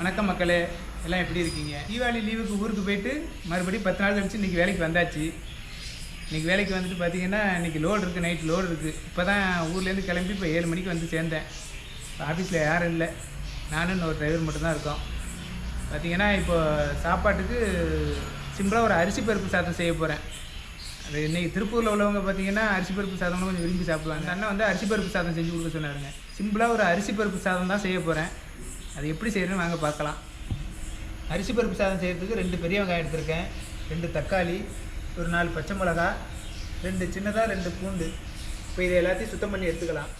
வணக்கம் மக்களே எல்லாம் எப்படி இருக்கீங்க? தீபாவளி லீவுக்கு ஊருக்கு போயிட்டு மறுபடியும் பத்து நாள் கழிச்சு இன்றைக்கி வேலைக்கு வந்தாச்சு. இன்றைக்கி வேலைக்கு வந்துட்டு பார்த்தீங்கன்னா இன்றைக்கி லோடு இருக்குது நைட் லோடு இருக்குது இப்போ தான் ஊர்லேருந்து கிளம்பி இப்போ ஏழு மணிக்கு வந்து சேர்ந்தேன். இப்போ ஆஃபீஸில் யாரும் இல்லை. நானும் இன்னொரு டிரைவர் மட்டும்தான் இருக்கோம். பார்த்தீங்கன்னா இப்போ சாப்பாட்டுக்கு சிம்பிளாக ஒரு அரிசி பருப்பு சாதம் செய்ய போகிறேன் அது இன்றைக்கி திருப்பூரில் உள்ளவங்க பார்த்தீங்கன்னா அரிசி பருப்பு சாதம்லாம் கொஞ்சம் விரும்பி சாப்பிடுவாங்க. அந்த அண்ணன் வந்து அரிசி பருப்பு சாதம் செஞ்சு கொடுக்க சொன்னாருங்க. சிம்பிளாக ஒரு அரிசி பருப்பு சாதம் தான் செய்ய போகிறேன் அது எப்படி செய்கிறேன்னு வாங்க பார்க்கலாம். அரிசி பருப்பு சாதம் செய்கிறதுக்கு ரெண்டு பெரிய வெங்காயம் எடுத்திருக்கேன். ரெண்டு தக்காளி ஒரு நாலு பச்சை மிளகா ரெண்டு சின்னதாக ரெண்டு பூண்டு. இப்போ இதை எல்லாத்தையும் சுத்தம் பண்ணி எடுத்துக்கலாம்.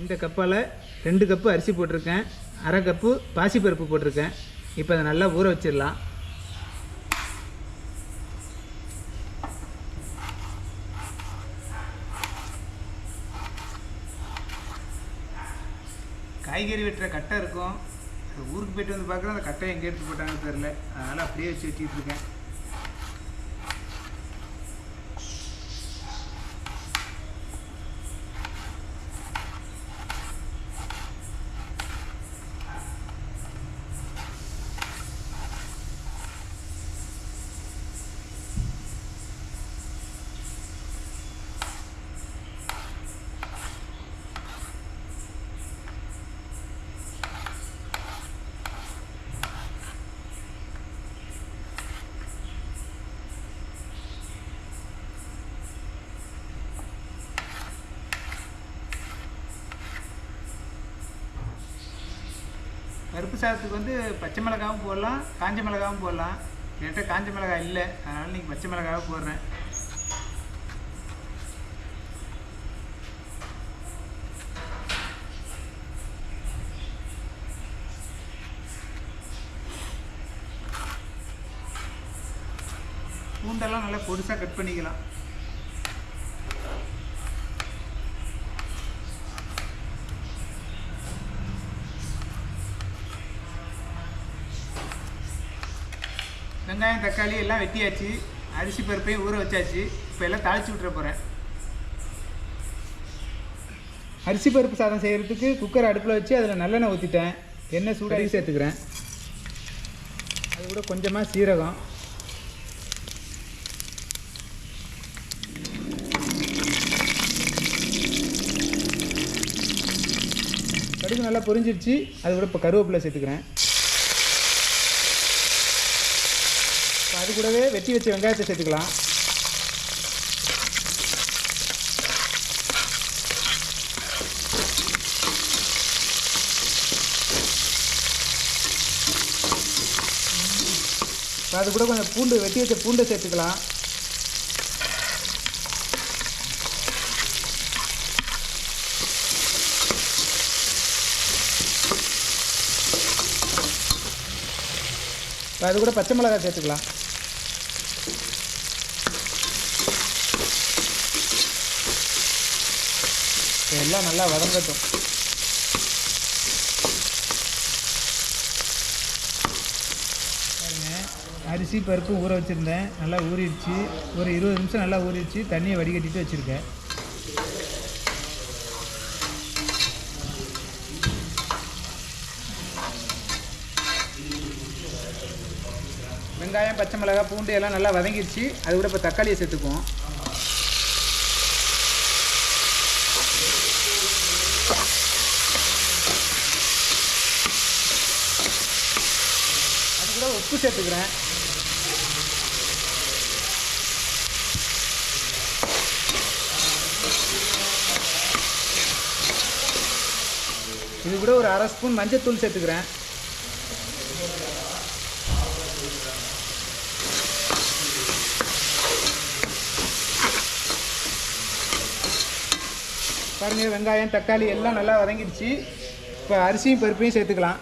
இந்த கப்பால் ரெண்டு கப்பு அரிசி போட்டிருக்கேன். அரை கப்பு பாசிப்பருப்பு போட்டிருக்கேன். இப்போ அதை நல்லா ஊற வச்சிடலாம். காய்கறி வெட்டுற கட்டை இருக்கும். ஊருக்கு போயிட்டு வந்து பார்க்குறேன். அந்த கட்டை எங்கே எடுத்து போட்டாங்கன்னு தெரில அதனால் அப்படியே வச்சு வெட்டிட்டு பருப்பு சாதத்துக்கு வந்து பச்சை மிளகாவும் போடலாம் காஞ்ச மிளகாவும் போடலாம். என்கிட்ட காஞ்ச மிளகாய் இல்லை அதனால் இன்றைக்கி பச்சை மிளகாவை போடுறேன். பூண்டெல்லாம் நல்லா பொடிசாக கட் பண்ணிக்கலாம். வெங்காயம் தக்காளி எல்லாம் வெட்டியாச்சு. அரிசி பருப்பையும் ஊற வச்சாச்சு. இப்போ எல்லாம் தாளிச்சு விட்டுற போகிறேன் அரிசி பருப்பு சாதம் செய்கிறதுக்கு குக்கர் அடுப்பில் வச்சு அதில் நல்லெண்ணெய் ஊற்றிட்டேன் எண்ணெய் சூடாகி சேர்த்துக்கிறேன். அது கூட கொஞ்சமாக சீரகம். கடுகு நல்லா பொரிஞ்சிருச்சு. அது கூட இப்போ கருவேப்பிலை சேர்த்துக்கிறேன். அது கூடவே வெட்டி வச்ச வெங்காயத்தை சேர்த்துக்கலாம். இப்போ அது கூட கொஞ்சம் பூண்டு வெட்டி வச்ச பூண்டை சேர்த்துக்கலாம். இப்போ அது கூட பச்சை மிளகாய் சேர்த்துக்கலாம். எல்லாம் நல்லா வதங்கட்டும். அரிசி பருப்பு ஊற வச்சுருந்தேன். நல்லா ஊறிடுச்சு. ஒரு இருபது நிமிஷம் நல்லா ஊறிடுச்சு. தண்ணியை வடிகட்டிட்டு வச்சுருக்கேன். வெங்காயம் பச்சை மிளகாய் பூண்டு எல்லாம் நல்லா வதங்கிடுச்சு. அது கூட இப்போ தக்காளியை சேர்த்துக்குவோம் அது கூட உப்பு சேர்த்துக்கிறேன். இது கூட ஒரு அரை ஸ்பூன் மஞ்சத்தூள் சேர்த்துக்கிறேன். பாருங்க வெங்காயம் தக்காளி எல்லாம் நல்லா வதங்கிடுச்சு. இப்போ அரிசியும் பருப்பையும் சேர்த்துக்கலாம்.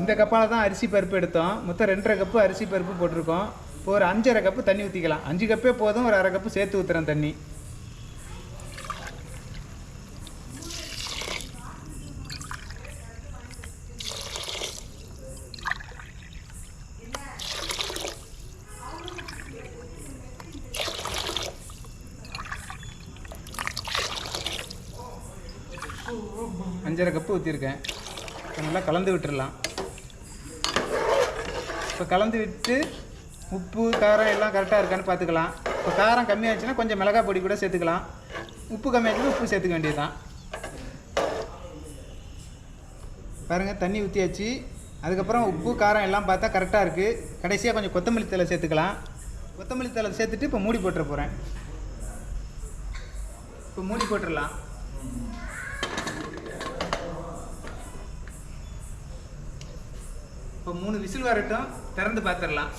இந்த கப்பால் தான் அரிசி பருப்பு எடுத்தோம். மொத்தம் ரெண்டரை கப்பு அரிசி பருப்பு போட்டிருக்கோம். இப்போ ஒரு அஞ்சரை கப்பு தண்ணி ஊற்றிக்கலாம் அஞ்சு கப்பே போதும். ஒரு அரை கப்பு சேர்த்து ஊற்றுறேன் தண்ணி. அஞ்சரை கப்பு ஊற்றிருக்கேன் இப்போ நல்லா கலந்து விட்டுடலாம் இப்போ கலந்து விட்டு உப்பு காரம் எல்லாம் கரெக்டாக இருக்கான்னு பார்த்துக்கலாம் இப்போ காரம் கம்மியாச்சுன்னா கொஞ்சம் மிளகாய் பொடி கூட சேர்த்துக்கலாம். உப்பு கம்மியாச்சுன்னா உப்பு சேர்த்துக்க வேண்டியதுதான். பாருங்கள் தண்ணி ஊற்றியாச்சு அதுக்கப்புறம் உப்பு காரம் எல்லாம் பார்த்தா கரெக்டாக இருக்குது கடைசியாக கொஞ்சம் கொத்தமல்லி தழை சேர்த்துக்கலாம். கொத்தமல்லி தழை சேர்த்துட்டு இப்போ மூடி போட்டுற போகிறேன் இப்போ மூடி போட்டுடலாம் இப்போ மூணு விசில் வரட்டும் திறந்து பார்த்துடலாம்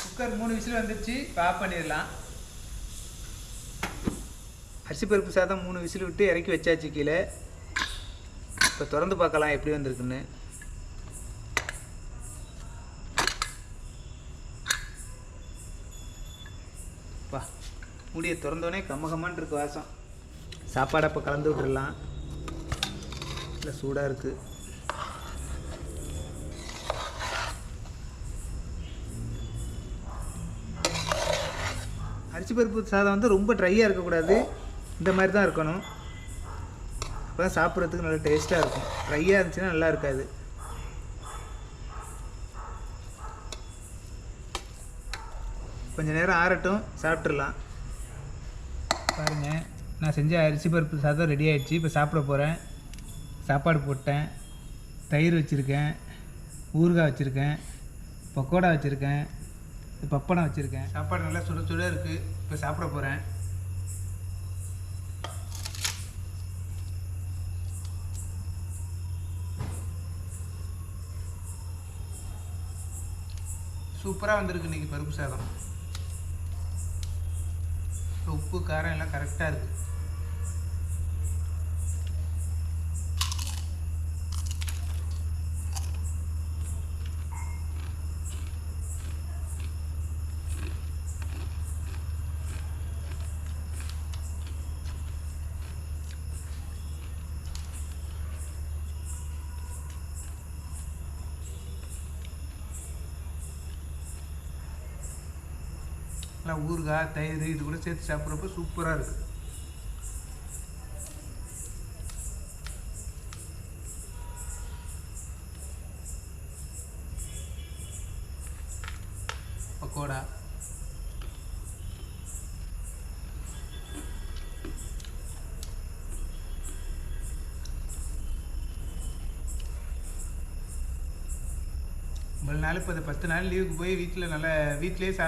குக்கர் மூணு விசில் வந்துடுச்சு பாப் ஆஃப் பண்ணிடலாம். அரிசி பருப்பு சாதம் மூணு விசில் விட்டு இறக்கி வச்சாச்சு கீழே. இப்போ திறந்து பார்க்கலாம் எப்படி வந்திருக்குன்னு. வா மூடியை திறந்தோடனே கம்ம இருக்கு வாசம். சாப்பாடு அப்போ கலந்து விட்டுடலாம் இல்லை சூடாக இருக்குது அரிசி பருப்பு சாதம் வந்து ரொம்ப ட்ரையாக இருக்கக்கூடாது. இந்த மாதிரி தான் இருக்கணும். அப்போ தான் சாப்பிட்றதுக்கு நல்லா டேஸ்ட்டாக இருக்கும். ட்ரையாக இருந்துச்சுன்னா நல்லா இருக்காது. கொஞ்சம் நேரம் ஆறட்டும் சாப்பிட்றலாம் பாருங்கள் நான் செஞ்ச அரிசி பருப்பு சாதம் ரெடி ஆகிடுச்சு இப்போ சாப்பிட போகிறேன் சாப்பாடு போட்டேன். தயிர் வச்சுருக்கேன். ஊறுகாய் வச்சுருக்கேன். பக்கோடா வச்சுருக்கேன். பப்படம் வச்சுருக்கேன். சாப்பாடு நல்லா சுட சுட இருக்குது இப்போ சாப்பிட போகிறேன் சூப்பராக வந்திருக்கு இன்றைக்கி பருப்பு சாதம். உப்பு காரம் எல்லாம் கரெக்டாக இருக்குது நல்லா ஊறுகாய் தயிர் இது கூட சேர்த்து சாப்பிட்றப்ப சூப்பராக இருக்குது பக்கோடா. இவ்வளோ நாள் இப்போ பத்து நாள் லீவுக்கு போய் வீட்டில் நல்லா வீட்டிலேயே சா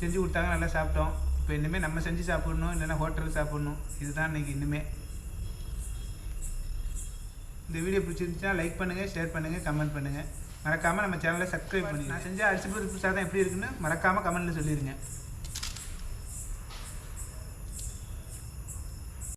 செஞ்சு கொடுத்தாங்க நல்லா சாப்பிட்டோம். இப்போ இனிமேல் நம்ம செஞ்சு சாப்பிடணும் இல்லைன்னா ஹோட்டலில் சாப்பிடணும். இதுதான் இன்னைக்கு இனிமே. இந்த வீடியோ பிடிச்சிருந்துச்சுன்னா லைக் பண்ணுங்கள் ஷேர் பண்ணுங்கள் கமெண்ட் பண்ணுங்கள் மறக்காமல் நம்ம சேனலை சப்ஸ்கிரைப் பண்ணுங்க. நான் செஞ்ச அரிசி பருப்பு சாதம் எப்படி இருக்குன்னு மறக்காமல் கமெண்ட்டில் சொல்லிடுங்க